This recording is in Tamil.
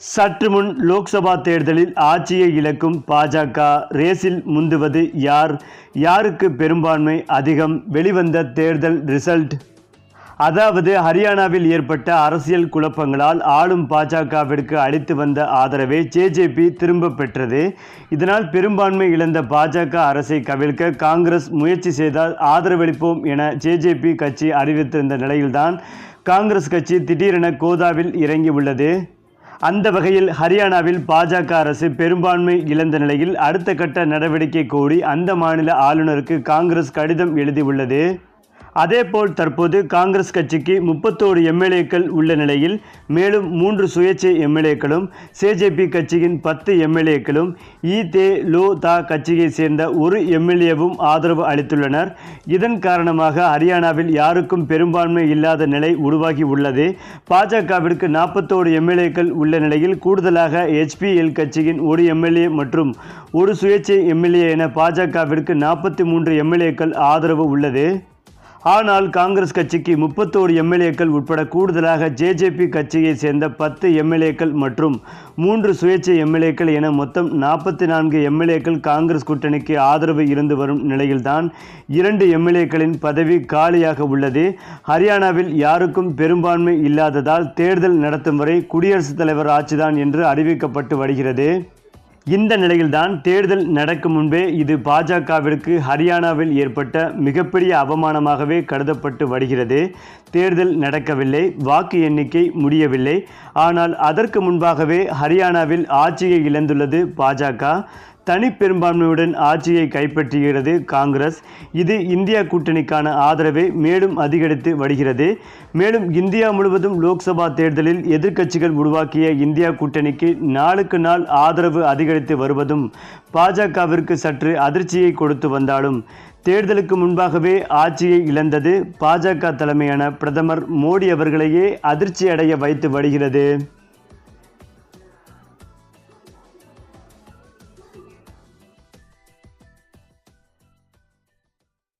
சற்று முன் லோக்சபா தேர்தலில் ஆட்சியை இழக்கும் பாஜக ரேஸில் முந்துவது யார்? யாருக்கு பெரும்பான்மை அதிகம்? வெளிவந்த தேர்தல் ரிசல்ட். அதாவது ஹரியானாவில் ஏற்பட்ட அரசியல் குழப்பங்களால் ஆளும் பாஜகவிற்கு அளித்து வந்த ஆதரவை ஜேஜேபி திரும்ப பெற்றது. இதனால் பெரும்பான்மை இழந்த பாஜக அரசை கவிழ்க்க காங்கிரஸ் முயற்சி செய்தால் ஆதரவளிப்போம் என ஜேஜேபி கட்சி அறிவித்திருந்த நிலையில்தான் காங்கிரஸ் கட்சி திடீரென கோதாவில் இறங்கியுள்ளது. அந்த வகையில் ஹரியானாவில் பாஜக அரசு பெரும்பான்மை இழந்த நிலையில் அடுத்த கட்ட நடவடிக்கை கோரி அந்த மாநில ஆளுநருக்கு காங்கிரஸ் கடிதம் எழுதியுள்ளது. அதேபோல் தற்போது காங்கிரஸ் கட்சிக்கு முப்பத்தோரு எம்எல்ஏக்கள் உள்ள நிலையில் மேலும் மூன்று சுயேட்சை எம்எல்ஏக்களும் சிஜேபி கட்சியின் பத்து எம்எல்ஏக்களும் இ தே லோ தா கட்சியை சேர்ந்த ஒரு எம்எல்ஏவும் ஆதரவு அளித்துள்ளனர். இதன் காரணமாக ஹரியானாவில் யாருக்கும் பெரும்பான்மை இல்லாத நிலை உருவாகி உள்ளது. பாஜகவிற்கு நாற்பத்தோரு எம்எல்ஏக்கள் உள்ள நிலையில் கூடுதலாக ஹெச்பிஎல் கட்சியின் ஒரு எம்எல்ஏ மற்றும் ஒரு சுயேட்சை எம்எல்ஏ என பாஜகவிற்கு நாற்பத்தி மூன்று எம்எல்ஏக்கள் ஆதரவு உள்ளது. ஆனால் காங்கிரஸ் கட்சிக்கு முப்பத்தோரு எம்எல்ஏக்கள் உட்பட கூடுதலாக ஜேஜேபி கட்சியை சேர்ந்த பத்து எம்எல்ஏக்கள் மற்றும் மூன்று சுயேட்சை எம்எல்ஏக்கள் என மொத்தம் நாற்பத்தி நான்கு எம்எல்ஏக்கள் காங்கிரஸ் கூட்டணிக்கு ஆதரவு இருந்து வரும் நிலையில்தான் இரண்டு எம்எல்ஏக்களின் பதவி காலியாக உள்ளது. ஹரியானாவில் யாருக்கும் பெரும்பான்மை இல்லாததால் தேர்தல் நடத்தும் வரை குடியரசுத் தலைவர் ஆட்சிதான் என்று அறிவிக்கப்பட்டு வருகிறது. இந்த நிலையில்தான் தேர்தல் நடக்கும் முன்பே இது பாஜகவிற்கு ஹரியானாவில் ஏற்பட்ட மிகப்பெரிய அவமானமாகவே கருதப்பட்டு வருகிறது. தேர்தல் நடக்கவில்லை வாக்கு எண்ணிக்கை முடியவில்லை. ஆனால் அதற்கு முன்பாகவே ஹரியானாவில் ஆட்சியை இழந்துள்ளது பாஜக. தனி பெரும்பான்மையுடன் ஆட்சியை கைப்பற்றுகிறது காங்கிரஸ். இது இந்தியா கூட்டணிக்கான ஆதரவை மேலும் அதிகரித்து வருகிறது. மேலும் இந்தியா முழுவதும் லோக்சபா தேர்தலில் எதிர்க்கட்சிகள் உருவாக்கிய இந்தியா கூட்டணிக்கு நாளுக்கு நாள் ஆதரவு அதிகரித்து வருவதும் பாஜகவிற்கு சற்று அதிர்ச்சியை கொடுத்து வந்தாலும் தேர்தலுக்கு முன்பாகவே ஆட்சியை இழந்தது பாஜக தலைமையான பிரதமர் மோடி அவர்களையே அதிர்ச்சி அடைய வைத்து வருகிறது.